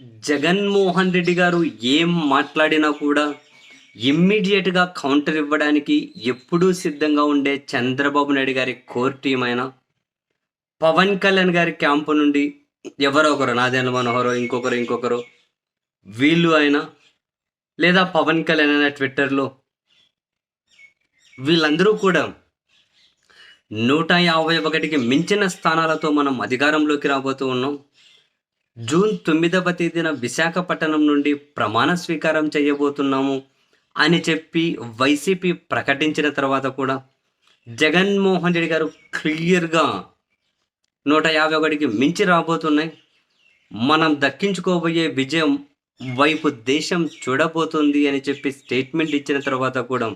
జగన్మోహన్ రెడ్డి గారు ఏం మాట్లాడినా కూడా ఇమ్మీడియట్గా కౌంటర్ ఇవ్వడానికి ఎప్పుడూ సిద్ధంగా ఉండే చంద్రబాబు నాయుడు గారి కోర్ టీం అయినా పవన్ కళ్యాణ్ గారి క్యాంపు నుండి ఎవరో ఒకరు నాదేన మనోహరో ఇంకొకరు ఇంకొకరు వీళ్ళు అయినా లేదా పవన్ కళ్యాణ్ అయినా ట్విట్టర్లో వీళ్ళందరూ కూడా నూట యాభై ఒకటికి మించిన స్థానాలతో మనం అధికారంలోకి రాబోతూ ఉన్నాం. జూన్ తొమ్మిదవ తేదీన విశాఖపట్నం నుండి ప్రమాణ స్వీకారం చేయబోతున్నాము అని చెప్పి వైసీపీ ప్రకటించిన తర్వాత కూడా జగన్మోహన్ రెడ్డి గారు క్లియర్గా నూట యాభై ఒకటికి మించి రాబోతున్నాయి. మనం దక్కించుకోబోయే విజయం వైపు దేశం చూడబోతుంది అని చెప్పి స్టేట్మెంట్ ఇచ్చిన తర్వాత కూడా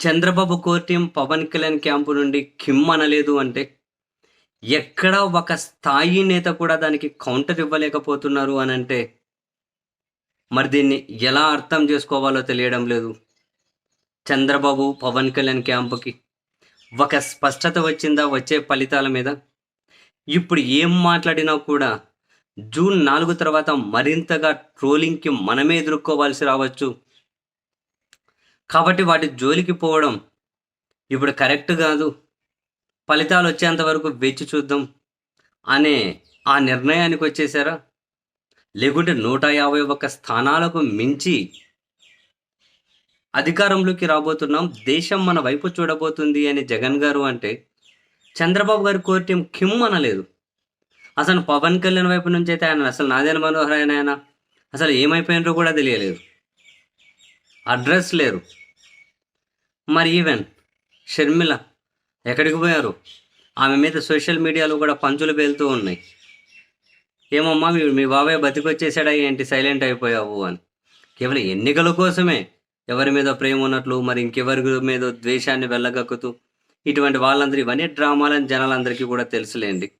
Chandrababu core team Pawan Kalyan camp నుండి కిమ్ అనలేదు అంటే ఎక్కడ ఒక స్థాయి నేత కూడా దానికి కౌంటర్ ఇవ్వలేకపోతున్నారు అని అంటే మరి దీన్ని ఎలా అర్థం చేసుకోవాలో తెలియడం లేదు. చంద్రబాబు పవన్ కళ్యాణ్ క్యాంపుకి ఒక స్పష్టత వచ్చిందా వచ్చే ఫలితాల మీద? ఇప్పుడు ఏం మాట్లాడినా కూడా జూన్ నాలుగు తర్వాత మరింతగా ట్రోలింగ్కి మనమే ఎదుర్కోవాల్సి రావచ్చు. కాబట్టి వాటి జోలికి పోవడం ఇప్పుడు కరెక్ట్ కాదు. ఫలితాలు వచ్చేంత వరకు వేచి చూద్దాం అనే ఆ నిర్ణయానికి వచ్చేసారా? లేకుంటే నూట యాభై ఒక్క స్థానాలకు మించి అధికారంలోకి రాబోతున్నాం దేశం మన వైపు చూడబోతుంది అని జగన్ గారు అంటే చంద్రబాబు గారి కోర్టు కిమ్ అనలేదు. అసలు పవన్ కళ్యాణ్ వైపు నుంచి అయితే ఆయన అసలు నాదేన మనోహర్ ఆయన ఆయన అసలు ఏమైపోయినారో కూడా తెలియలేదు. అడ్రస్ లేరు. మరి ఈవెన్ షర్మిల ఎక్కడికి పోయారు? ఆమె మీద సోషల్ మీడియాలో కూడా పంచులు పేలుతూ ఉన్నాయి. ఏమమ్మా మీ మీ బాబాయ్ బతికొచ్చేసాడా ఏంటి? సైలెంట్ అయిపోయావు అని. కేవలం ఎన్నికల కోసమే ఎవరి మీద ప్రేమ ఉన్నట్లు మరి ఇంకెవరి మీద ద్వేషాన్ని వెళ్ళగక్కుతూ? ఇటువంటి వాళ్ళందరూ ఇవన్నీ డ్రామాలని జనాలందరికీ కూడా తెలుసులేండి.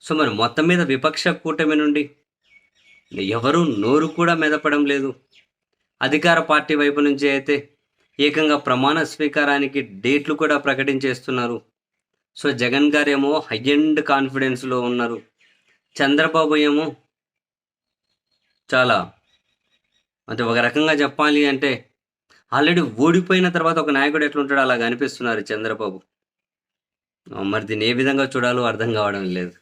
సో మరి మొత్తం మీద విపక్ష కూటమి నుండి ఎవరు నోరు కూడా మెదపడం లేదు. అధికార పార్టీ వైపు నుంచి అయితే ఏకంగా ప్రమాణ స్వీకారానికి డేట్లు కూడా ప్రకటించేస్తున్నారు. సో జగన్ గారేమో హై అండ్ కాన్ఫిడెన్స్లో ఉన్నారు. చంద్రబాబు ఏమో చాలా అంటే ఒక రకంగా చెప్పాలి అంటే ఆల్రెడీ ఓడిపోయిన తర్వాత ఒక నాయకుడు ఎట్లుంటాడో అలాగ అనిపిస్తున్నారు చంద్రబాబు. మరి దీన్ని ఏ విధంగా చూడాలో అర్థం కావడం లేదు.